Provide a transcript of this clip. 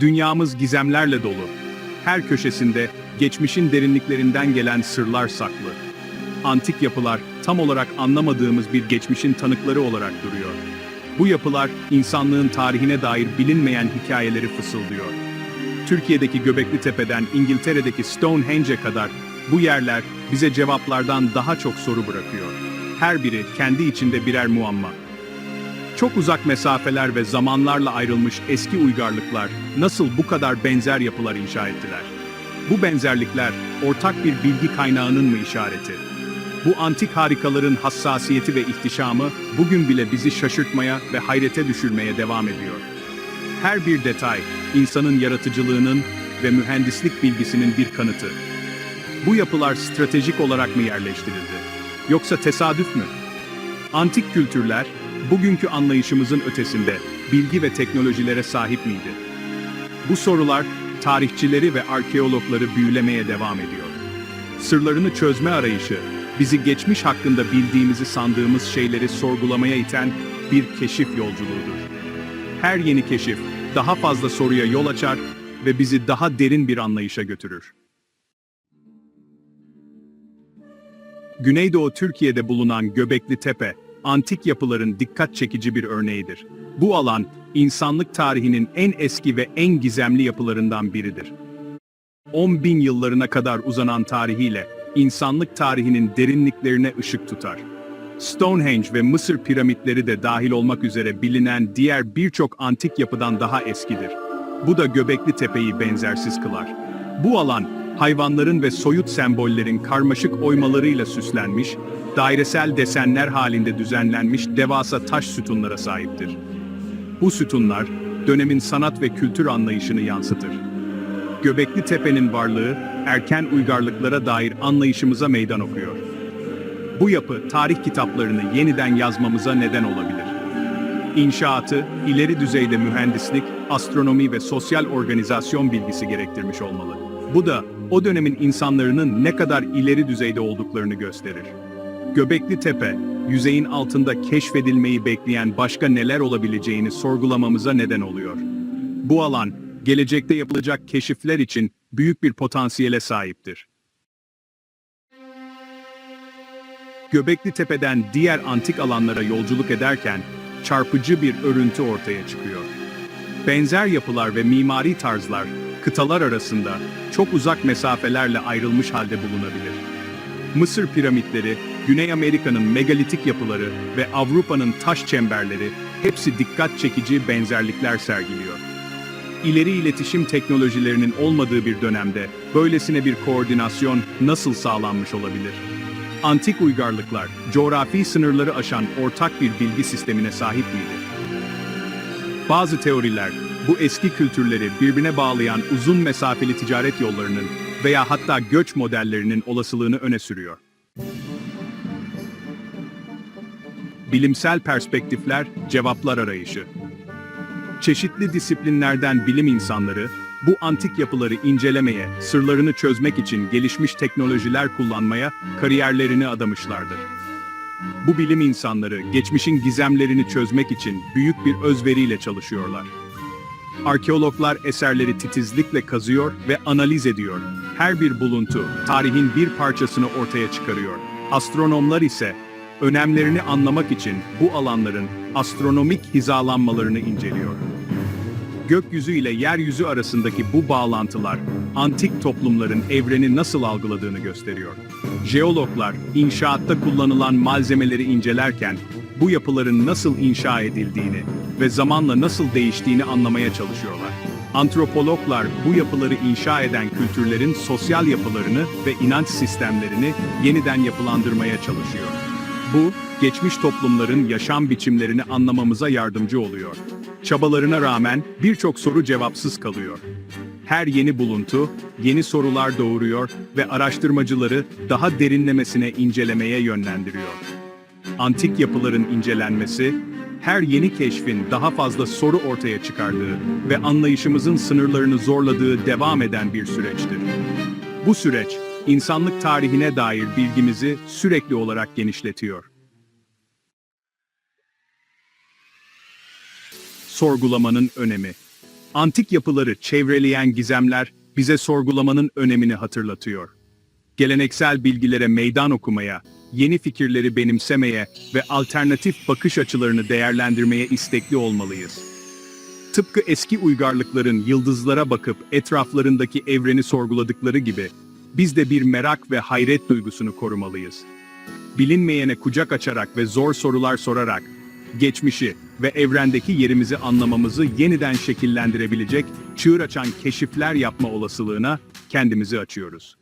Dünyamız gizemlerle dolu. Her köşesinde geçmişin derinliklerinden gelen sırlar saklı. Antik yapılar tam olarak anlamadığımız bir geçmişin tanıkları olarak duruyor. Bu yapılar insanlığın tarihine dair bilinmeyen hikayeleri fısıldıyor. Türkiye'deki Göbekli Tepe'den İngiltere'deki Stonehenge'e kadar bu yerler bize cevaplardan daha çok soru bırakıyor. Her biri kendi içinde birer muamma. Çok uzak mesafeler ve zamanlarla ayrılmış eski uygarlıklar nasıl bu kadar benzer yapılar inşa ettiler? Bu benzerlikler ortak bir bilgi kaynağının mı işareti? Bu antik harikaların hassasiyeti ve ihtişamı bugün bile bizi şaşırtmaya ve hayrete düşürmeye devam ediyor. Her bir detay insanın yaratıcılığının ve mühendislik bilgisinin bir kanıtı. Bu yapılar stratejik olarak mı yerleştirildi? Yoksa tesadüf mü? Antik kültürler, bugünkü anlayışımızın ötesinde bilgi ve teknolojilere sahip miydi? Bu sorular, tarihçileri ve arkeologları büyülemeye devam ediyor. Sırlarını çözme arayışı, bizi geçmiş hakkında bildiğimizi sandığımız şeyleri sorgulamaya iten bir keşif yolculuğudur. Her yeni keşif, daha fazla soruya yol açar ve bizi daha derin bir anlayışa götürür. Güneydoğu Türkiye'de bulunan Göbekli Tepe, antik yapıların dikkat çekici bir örneğidir. Bu alan, insanlık tarihinin en eski ve en gizemli yapılarından biridir. 10 bin yıllarına kadar uzanan tarihiyle, insanlık tarihinin derinliklerine ışık tutar. Stonehenge ve Mısır piramitleri de dahil olmak üzere bilinen diğer birçok antik yapıdan daha eskidir. Bu da Göbekli Tepe'yi benzersiz kılar. Bu alan, hayvanların ve soyut sembollerin karmaşık oymalarıyla süslenmiş, dairesel desenler halinde düzenlenmiş devasa taş sütunlara sahiptir. Bu sütunlar, dönemin sanat ve kültür anlayışını yansıtır. Göbekli Tepe'nin varlığı, erken uygarlıklara dair anlayışımıza meydan okuyor. Bu yapı, tarih kitaplarını yeniden yazmamıza neden olabilir. İnşaatı, ileri düzeyde mühendislik, astronomi ve sosyal organizasyon bilgisi gerektirmiş olmalı. Bu da, o dönemin insanların ne kadar ileri düzeyde olduklarını gösterir. Göbekli Tepe, yüzeyin altında keşfedilmeyi bekleyen başka neler olabileceğini sorgulamamıza neden oluyor. Bu alan, gelecekte yapılacak keşifler için büyük bir potansiyele sahiptir. Göbekli Tepe'den diğer antik alanlara yolculuk ederken çarpıcı bir örüntü ortaya çıkıyor. Benzer yapılar ve mimari tarzlar kıtalar arasında çok uzak mesafelerle ayrılmış halde bulunabilir. Mısır piramitleri, Güney Amerika'nın megalitik yapıları ve Avrupa'nın taş çemberleri hepsi dikkat çekici benzerlikler sergiliyor. İleri iletişim teknolojilerinin olmadığı bir dönemde böylesine bir koordinasyon nasıl sağlanmış olabilir? Antik uygarlıklar, coğrafi sınırları aşan ortak bir bilgi sistemine sahip miydi? Bazı teoriler, bu eski kültürleri birbirine bağlayan uzun mesafeli ticaret yollarının veya hatta göç modellerinin olasılığını öne sürüyor. Bilimsel perspektifler, cevaplar arayışı. Çeşitli disiplinlerden bilim insanları, bu antik yapıları incelemeye, sırlarını çözmek için gelişmiş teknolojiler kullanmaya kariyerlerini adamışlardır. Bu bilim insanları geçmişin gizemlerini çözmek için büyük bir özveriyle çalışıyorlar. Arkeologlar eserleri titizlikle kazıyor ve analiz ediyor. Her bir buluntu, tarihin bir parçasını ortaya çıkarıyor. Astronomlar ise, önemlerini anlamak için bu alanların astronomik hizalanmalarını inceliyor. Gökyüzü ile yeryüzü arasındaki bu bağlantılar, antik toplumların evreni nasıl algıladığını gösteriyor. Jeologlar, inşaatta kullanılan malzemeleri incelerken, bu yapıların nasıl inşa edildiğini ve zamanla nasıl değiştiğini anlamaya çalışıyorlar. Antropologlar bu yapıları inşa eden kültürlerin sosyal yapılarını ve inanç sistemlerini yeniden yapılandırmaya çalışıyor. Bu, geçmiş toplumların yaşam biçimlerini anlamamıza yardımcı oluyor. Çabalarına rağmen birçok soru cevapsız kalıyor. Her yeni buluntu, yeni sorular doğuruyor ve araştırmacıları daha derinlemesine incelemeye yönlendiriyor. Antik yapıların incelenmesi, her yeni keşfin daha fazla soru ortaya çıkardığı ve anlayışımızın sınırlarını zorladığı devam eden bir süreçtir. Bu süreç, insanlık tarihine dair bilgimizi sürekli olarak genişletiyor. Sorgulamanın önemi Antik yapıları çevreleyen gizemler bize sorgulamanın önemini hatırlatıyor. Geleneksel bilgilere meydan okumaya, yeni fikirleri benimsemeye ve alternatif bakış açılarını değerlendirmeye istekli olmalıyız. Tıpkı eski uygarlıkların yıldızlara bakıp etraflarındaki evreni sorguladıkları gibi, biz de bir merak ve hayret duygusunu korumalıyız. Bilinmeyene kucak açarak ve zor sorular sorarak, geçmişi ve evrendeki yerimizi anlamamızı yeniden şekillendirebilecek çığır açan keşifler yapma olasılığına kendimizi açıyoruz.